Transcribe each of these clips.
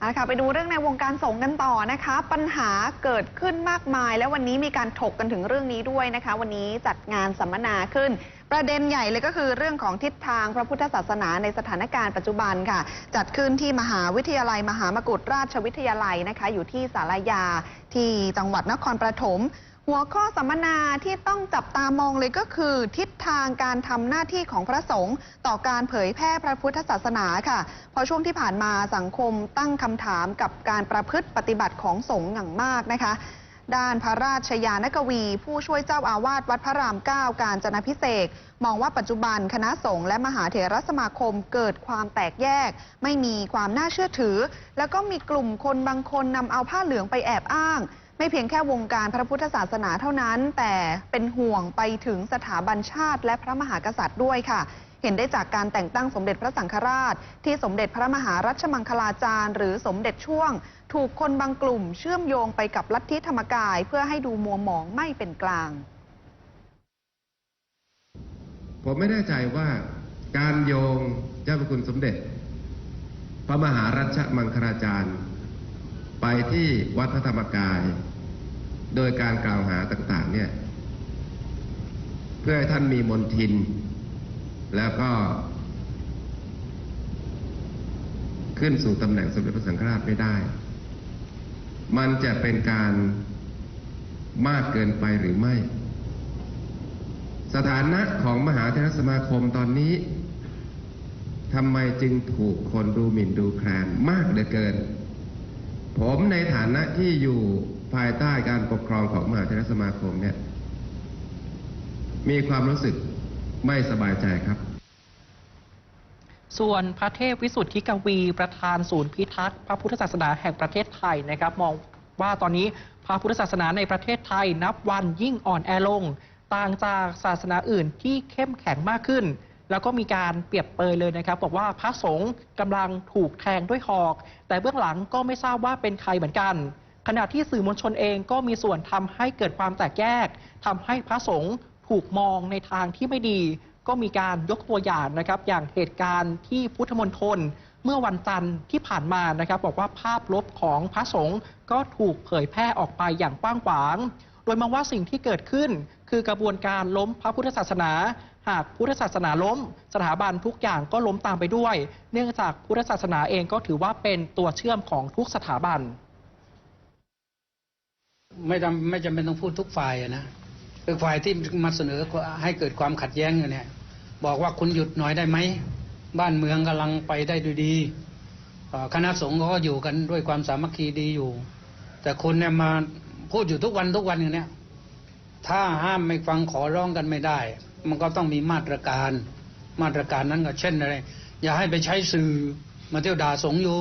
เอาละค่ะไปดูเรื่องในวงการสงฆ์กันต่อนะคะ ปัญหาเกิดขึ้นมากมาย และวันนี้มีการถกกันถึงเรื่องนี้ด้วยนะคะ วันนี้จัดงานสัมมนาขึ้น ประเด็นใหญ่เลยก็คือเรื่องของทิศทางพระพุทธศาสนาในสถานการณ์ปัจจุบันค่ะ จัดขึ้นที่มหาวิทยาลัย มหามกุฏราชวิทยาลัยนะคะ อยู่ที่สารยาที่จังหวัดนครปฐม หัวข้อสัมมนาที่ต้องจับตามองเลยก็คือ ทิศทางการทำหน้าที่ของพระสงฆ์ต่อการเผยแพร่พระพุทธศาสนาค่ะเพราะช่วงที่ผ่านมาสังคมตั้งคำถามกับการประพฤติปฏิบัติของสงฆ์อย่างมากนะคะด้านพระราชยานกวี ผู้ช่วยเจ้าอาวาสวัดพระรามเก้าการจนาพิเศษมองว่าปัจจุบันคณะสงฆ์และมหาเถรสมาคมเกิดความแตกแยก ไม่มีความน่าเชื่อถือ แล้วก็มีกลุ่มคนบางคนนำเอาผ้าเหลืองไปแอบอ้าง ไม่เพียงแค่วงการพระพุทธศาสนาเท่านั้น แต่เป็นห่วงไปถึงสถาบันชาติและพระมหากษัตริย์ด้วยค่ะ เห็นได้จากการแต่งตั้งสมเด็จพระสังฆราช ที่สมเด็จพระมหารัชมังคลาจารย์ หรือสมเด็จช่วง ถูกคนบางกลุ่มเชื่อมโยงไปกับลัทธิธรรมกาย เพื่อให้ดูมัวหมองไม่เป็นกลาง ผมไม่แน่ใจว่าการโยงเจ้าพระคุณสมเด็จ พระมหารัชมังคลาจารย์ ไปที่วัดพระธรรมกาย โดยการกล่าวหาต่างๆเนี่ยเพื่อให้ท่านมีมนทิน แล้วก็ ขึ้นสู่ตำแหน่งสมเด็จพระสังฆราชไม่ได้ มันจะเป็นการมากเกินไปหรือไม่ สถานะของมหาเทรสมาคมตอนนี้ทำไมจึงถูกคนดูหมิ่นดูแคลนมากเหลือเกิน ผมในฐานะที่อยู่ ภายใต้การปกครองของมหาเทรสมาคมเนี่ย มีความรู้สึกไม่สบายใจครับ ส่วนพระเทพวิสุทธิกวีประธานศูนย์พิทักษ์พระพุทธศาสนาแห่งประเทศไทยนะครับ มองว่าตอนนี้พระพุทธศาสนาในประเทศไทยนับวันยิ่งอ่อนแอลง ต่างจากศาสนาอื่นที่เข้มแข็งมากขึ้น แล้วก็มีการเปรียบเปรยเลยนะครับ บอกว่าพระสงฆ์กำลังถูกแทงด้วยหอก แต่เบื้องหลังก็ไม่ทราบว่าเป็นใครเหมือนกัน ขณะที่สื่อมวลชนเองก็มีส่วนทำให้เกิดความแตกแยกทำให้พระสงฆ์ถูกมองในทางที่ไม่ดี ก็มีการยกตัวอย่างนะครับอย่างเหตุการณ์ที่พุทธมณฑลเมื่อวันจันทร์ที่ผ่านมานะครับบอกว่าภาพลบของพระสงฆ์ก็ถูกเผยแพร่ออกไปอย่างกว้างขวาง โดยมองว่าสิ่งที่เกิดขึ้น คือกระบวนการล้มพระพุทธศาสนา หากพุทธศาสนาล้ม สถาบันทุกอย่างก็ล้มตามไปด้วย เนื่องจากพุทธศาสนาเองก็ถือว่าเป็นตัวเชื่อมของทุกสถาบัน ไม่จำไม่จำเป็นต้องพูดทุกฝ่ายนะคือฝ่ายที่มาเสนอให้เกิดความขัดแย้งอยู่เนี่ย บอกว่าคุณหยุดหน่อยได้ไหมบ้านเมืองกำลังไปได้ด้วยดีคณะสงฆ์เขาก็อยู่กันด้วยความสามัคคีดีอยู่ แต่คุณเนี่ยมาพูดอยู่ทุกวันทุกวันอย่างเนี้ยถ้าห้ามไม่ฟังขอร้องกันไม่ได้ มันก็ต้องมีมาตรการ มาตรการนั้นก็เช่นอะไรอย่าให้ไปใช้สื่อมาเที่ยวด่าสงฆ์อยู่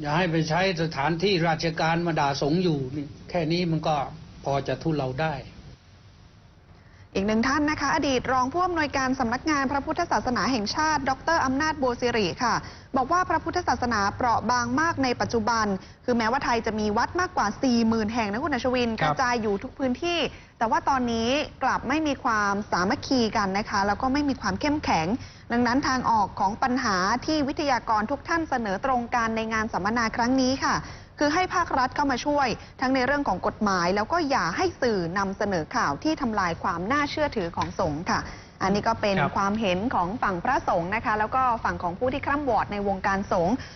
อย่าให้ไปใช้สถานที่ราชการมาด่าสงอยู่นี่แค่นี้มันก็พอจะทุเลาได้อีกหนึ่งท่านนะคะ อดีตรองผู้อำนวยการสำนักงานพระพุทธศาสนาแห่งชาติ ดรอำนาจบัวสิริค่ะ บอกว่าพระพุทธศาสนาเปราะบางมากในปัจจุบัน คือแม้ว่าไทยจะมีวัดมากกว่า 40,000 แห่งนะคุณอัชวินกระจายอยู่ทุกพื้นที่ แต่ว่าตอนนี้กลับไม่มีความสามัคคีกันนะคะ แล้วก็ไม่มีความเข้มแข็ง ดังนั้นทางออกของปัญหาที่วิทยากรทุกท่านเสนอตรงกันในงานสัมมนาครั้งนี้ค่ะ คือให้ภาครัฐเข้ามาช่วย ทั้งในเรื่องของกฎหมาย แล้วก็อย่าให้สื่อนำเสนอข่าวที่ทำลายความน่าเชื่อถือของสงฆ์ค่ะ อันนี้ก็เป็นครับความเห็นของฝั่งพระสงฆ์นะคะ แล้วก็ฝั่งของผู้ที่คร่ำวอดในวงการสงฆ์